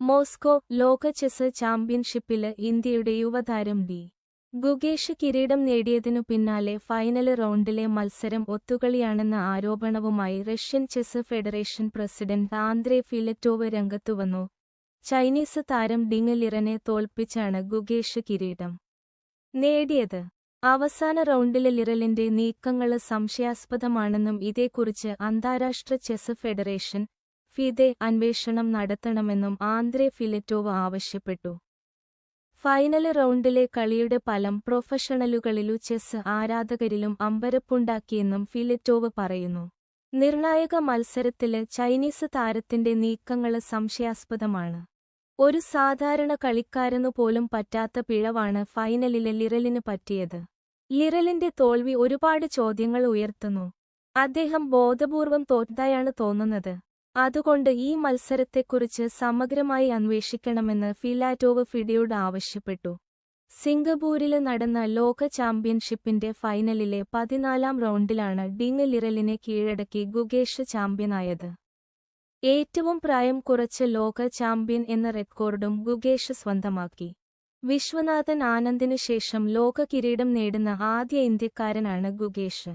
Moscow ലോക chess ചാമ്പ്യൻഷിപ്പിൽ ഇന്ത്യയുടെ യുവതാരം ഡി. ഗുഗേഷ് കിരീടം നേടിയതിനു പിന്നാലെ ഫൈനൽ റൗണ്ടിലെ മത്സരം ഒത്തുകളിയാണെന്ന ആരോപണവുമായി Russian chess federation president Andrey Filatov രംഗത്തുവന്നു Chinese താരം ഡിങ് ലിറനെ തോൽപ്പിച്ചാണ് ഗുഗേഷ് കിരീടം നേടിയത്. അവസാന റൗണ്ടിലെ ലിറലിന്റെ നീക്കങ്ങൾ സംശയാസ്പദമാണെന്നും ഇതേക്കുറിച്ച് അന്താരാഷ്ട്ര ചെസ് ഫെഡറേഷൻ ഫിദെ അന്വേഷണം നടത്തണമെന്നും ആന്ദ്രെ ഫിലറ്റോവ് ആവശ്യപ്പെട്ടു. ഫൈനൽ റൗണ്ടിലെ കളിയുടെ ഫലം പ്രൊഫഷണലുകളിലു ചെസ് ആരാധകരിലും അമ്പരപ്പുണ്ടാക്കിയെന്നും ഫിലറ്റോവ് പറയുന്നു. നിർണായക മത്സരത്തിൽ ചൈനീസ് താരത്തിന്റെ നീക്കങ്ങൾ സംശയാസ്പദമാണ്. ഒരു സാധാരണ കളിക്കാരനു പോലും പറ്റാത്ത പിഴവാണ് ഫൈനലിലെ ലിറലിന് പറ്റിയത്. ലിറലിന്റെ തോൽവി ഒരുപാട് ചോദ്യങ്ങൾ ഉയർത്തുന്നു. അദ്ദേഹം ബോധപൂർവം തോറ്റതായാണ് തോന്നുന്നത്. അതുകൊണ്ട് ഈ മത്സരത്തെക്കുറിച്ച് സമഗ്രമായി അന്വേഷിക്കണമെന്ന് ഫിലാറ്റോവ് ഫിഡിയോട് ആവശ്യപ്പെട്ടു. സിംഗപ്പൂരിൽ നടന്ന ലോക ചാമ്പ്യൻഷിപ്പിന്റെ ഫൈനലിലെ പതിനാലാം റൗണ്ടിലാണ് ഡിങ് ലിറലിനെ കീഴടക്കി ഗുഗേഷ് ചാമ്പ്യനായത്. ഏറ്റവും പ്രായം കുറച്ച് ലോക ചാമ്പ്യൻ എന്ന റെക്കോർഡും ഗുഗേഷ് സ്വന്തമാക്കി. വിശ്വനാഥൻ ആനന്ദിനു ശേഷം ലോക കിരീടം നേടുന്ന ആദ്യ ഇന്ത്യക്കാരനാണ് ഗുഗേഷ്